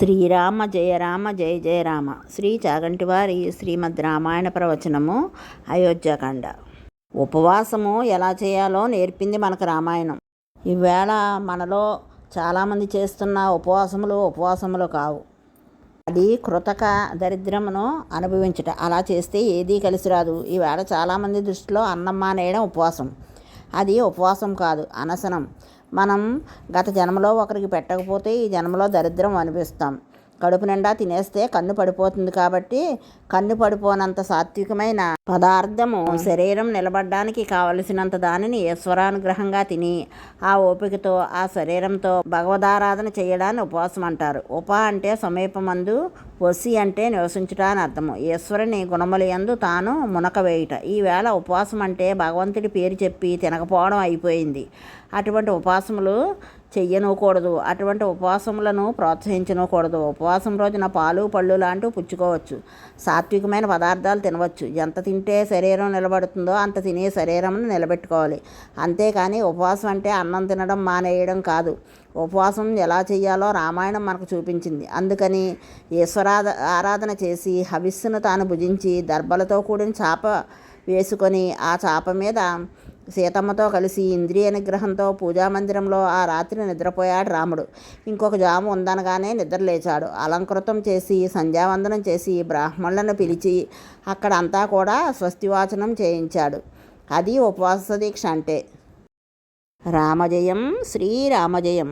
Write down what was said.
శ్రీరామ జయ రామ జయ జయ రామ. శ్రీ చాగంటివారి శ్రీమద్ రామాయణ ప్రవచనము అయోధ్యకాండ ఉపవాసము ఎలా చేయాలో నేర్పింది మనకు రామాయణం. ఈవేళ మనలో చాలామంది చేస్తున్న ఉపవాసములు ఉపవాసములు కావు. అది కృతక దరిద్రమును అనుభవించుట. అలా చేస్తే ఏదీ కలిసి రాదు. ఈవేళ చాలామంది దృష్టిలో అన్నం మానేయడం ఉపవాసం. అది ఉపవాసం కాదు అనసనం. మనం గత జన్మలో ఒకరికి పెట్టకపోతే ఈ జన్మలో దరిద్రం అనిపిస్తాం కడుపు నిండా తినేస్తే కన్ను పడిపోతుంది కాబట్టి కన్ను పడిపోనంత సాత్వికమైన పదార్థము శరీరం నిలబడడానికి కావలసినంత దానిని ఈశ్వరానుగ్రహంగా తిని ఆ ఓపికతో ఆ శరీరంతో భగవదారాధన చేయడాన్ని ఉపవాసం అంటారు. ఉప అంటే సమీపమందు వసి అంటే నివసించుట అని అర్థము. ఈశ్వరుని గుణముల యందు తాను మునక వేయుట. ఈవేళ ఉపవాసం అంటే భగవంతుడి పేరు చెప్పి తినకపోవడం అయిపోయింది. అటువంటి ఉపవాసములు చెయ్యనూకూడదు. అటువంటి ఉపవాసములను ప్రోత్సహించనూకూడదు. ఉపవాసం రోజున పాలు పళ్ళు లాంటివి పుచ్చుకోవచ్చు. సాత్వికమైన పదార్థాలు తినవచ్చు. ఎంత తింటే శరీరం నిలబడుతుందో అంత తినే శరీరంను నిలబెట్టుకోవాలి. అంతేకాని ఉపవాసం అంటే అన్నం తినడం మానేయడం కాదు. ఉపవాసం ఎలా చేయాలో రామాయణం మనకు చూపించింది. అందుకని ఈశ్వరాధ ఆరాధన చేసి హవిస్సును తాను భుజించి దర్భలతో కూడిన చాప వేసుకొని ఆ చాప మీద సీతమ్మతో కలిసి ఇంద్రియ నిగ్రహంతో పూజామందిరంలో ఆ రాత్రి నిద్రపోయాడు రాముడు. ఇంకొక జాము ఉందనగానే నిద్రలేచాడు అలంకృతం చేసి సంధ్యావందనం చేసి బ్రాహ్మణులను పిలిచి అక్కడ అంతా కూడా స్వస్తివాచనం చేయించాడు. అది ఉపవాస దీక్ష అంటే. రామజయం శ్రీరామజయం.